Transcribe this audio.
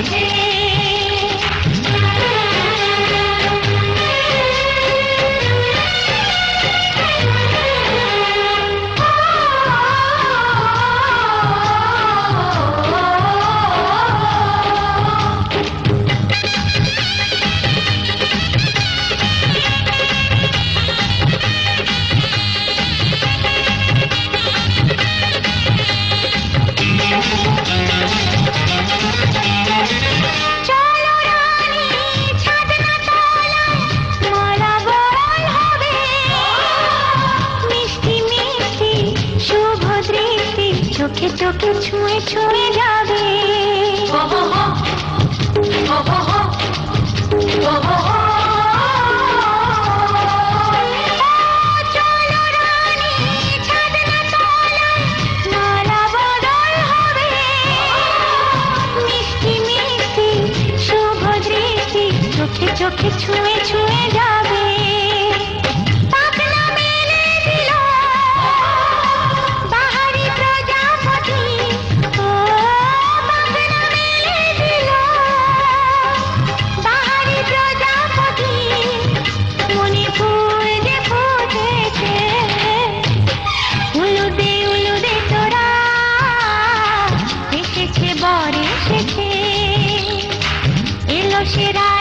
Thank you. দেখে তোকে ছুঁয়ে ছুঁয়ে যাবে। চোখে চোখে ছুঁয়ে ছুঁয়ে যা রসেরা